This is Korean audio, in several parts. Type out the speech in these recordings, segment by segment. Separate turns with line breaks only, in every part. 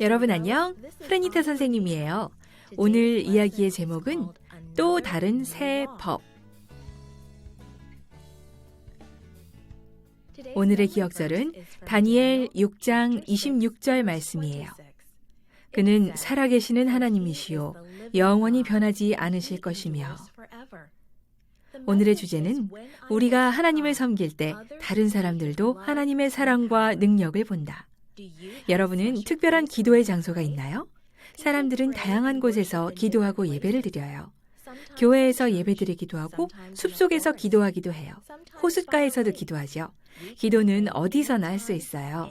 여러분 안녕. 프레니타 선생님이에요. 오늘 이야기의 제목은 또 다른 새 법. 오늘의 기억절은 다니엘 6장 26절 말씀이에요. 그는 살아계시는 하나님이시요 영원히 변하지 않으실 것이며 오늘의 주제는 우리가 하나님을 섬길 때 다른 사람들도 하나님의 사랑과 능력을 본다. 여러분은 특별한 기도의 장소가 있나요? 사람들은 다양한 곳에서 기도하고 예배를 드려요. 교회에서 예배드리기도 하고 숲속에서 기도하기도 해요. 호숫가에서도 기도하죠. 기도는 어디서나 할 수 있어요.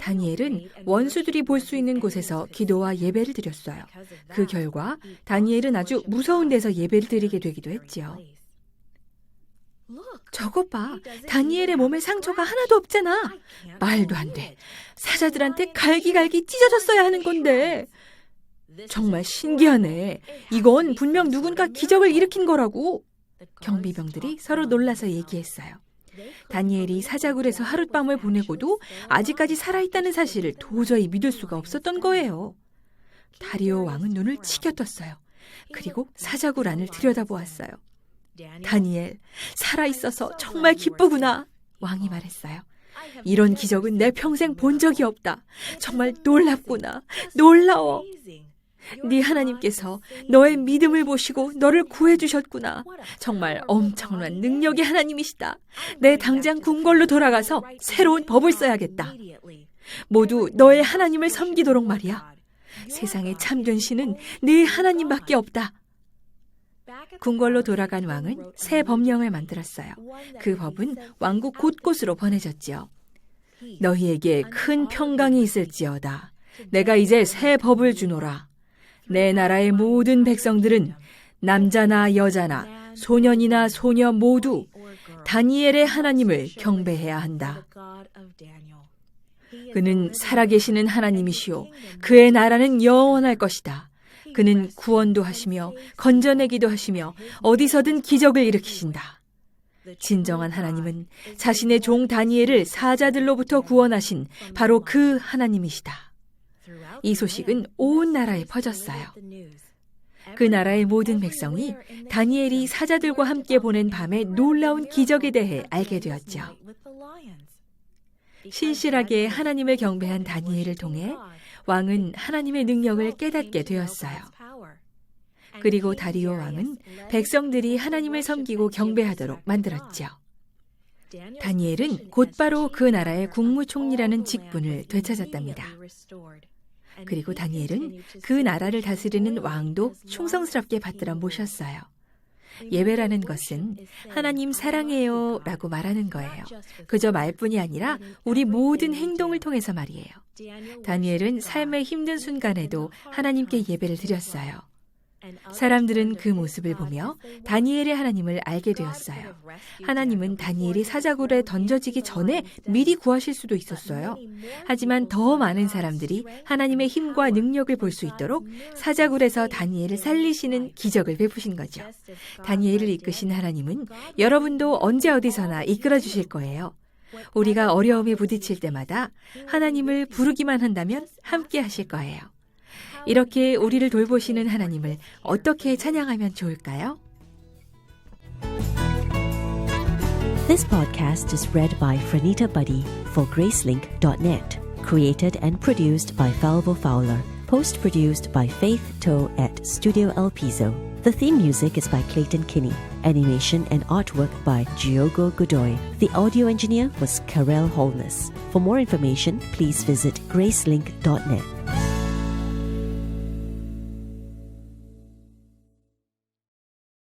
다니엘은 원수들이 볼 수 있는 곳에서 기도와 예배를 드렸어요. 그 결과 다니엘은 아주 무서운 데서 예배를 드리게 되기도 했지요. 저것 봐. 다니엘의 몸에 상처가 하나도 없잖아. 말도 안 돼. 사자들한테 갈기갈기 찢어졌어야 하는 건데. 정말 신기하네. 이건 분명 누군가 기적을 일으킨 거라고. 경비병들이 서로 놀라서 얘기했어요. 다니엘이 사자굴에서 하룻밤을 보내고도 아직까지 살아있다는 사실을 도저히 믿을 수가 없었던 거예요. 다리오 왕은 눈을 치켜떴어요. 그리고 사자굴 안을 들여다보았어요. 다니엘, 살아있어서 정말 기쁘구나. 왕이 말했어요. 이런 기적은 내 평생 본 적이 없다. 정말 놀랍구나. 놀라워. 네 하나님께서 너의 믿음을 보시고 너를 구해 주셨구나. 정말 엄청난 능력의 하나님이시다. 내 당장 궁궐로 돌아가서 새로운 법을 써야겠다. 모두 너의 하나님을 섬기도록 말이야. 세상에 참된 신은 네 하나님밖에 없다. 궁궐로 돌아간 왕은 새 법령을 만들었어요. 그 법은 왕국 곳곳으로 보내졌지요. 너희에게 큰 평강이 있을지어다. 내가 이제 새 법을 주노라. 내 나라의 모든 백성들은 남자나 여자나 소년이나 소녀 모두 다니엘의 하나님을 경배해야 한다. 그는 살아계시는 하나님이시요. 그의 나라는 영원할 것이다. 그는 구원도 하시며 건져내기도 하시며 어디서든 기적을 일으키신다. 진정한 하나님은 자신의 종 다니엘을 사자들로부터 구원하신 바로 그 하나님이시다. 이 소식은 온 나라에 퍼졌어요. 그 나라의 모든 백성이 다니엘이 사자들과 함께 보낸 밤의 놀라운 기적에 대해 알게 되었죠. 신실하게 하나님을 경배한 다니엘을 통해 왕은 하나님의 능력을 깨닫게 되었어요. 그리고 다리오 왕은 백성들이 하나님을 섬기고 경배하도록 만들었죠. 다니엘은 곧바로 그 나라의 국무총리라는 직분을 되찾았답니다. 그리고 다니엘은 그 나라를 다스리는 왕도 충성스럽게 받들어 모셨어요. 예배라는 것은 하나님 사랑해요 라고 말하는 거예요. 그저 말뿐이 아니라 우리 모든 행동을 통해서 말이에요. 다니엘은 삶의 힘든 순간에도 하나님께 예배를 드렸어요. 사람들은 그 모습을 보며 다니엘의 하나님을 알게 되었어요. 하나님은 다니엘이 사자굴에 던져지기 전에 미리 구하실 수도 있었어요. 하지만 더 많은 사람들이 하나님의 힘과 능력을 볼 수 있도록 사자굴에서 다니엘을 살리시는 기적을 베푸신 거죠. 다니엘을 이끄신 하나님은 여러분도 언제 어디서나 이끌어 주실 거예요. 우리가 어려움에 부딪힐 때마다 하나님을 부르기만 한다면 함께 하실 거예요. 이렇게 우리를 돌보시는 하나님을 어떻게 찬양하면 좋을까요?
This podcast is read by Franita Buddy for Gracelink.net. Created and produced by Falvo Fowler. Post produced by Faith Toe at Studio El Piso. The theme music is by Clayton Kinney. Animation and artwork by Giogo Godoy. The audio engineer was Karel Holness. For more information, please visit gracelink.net.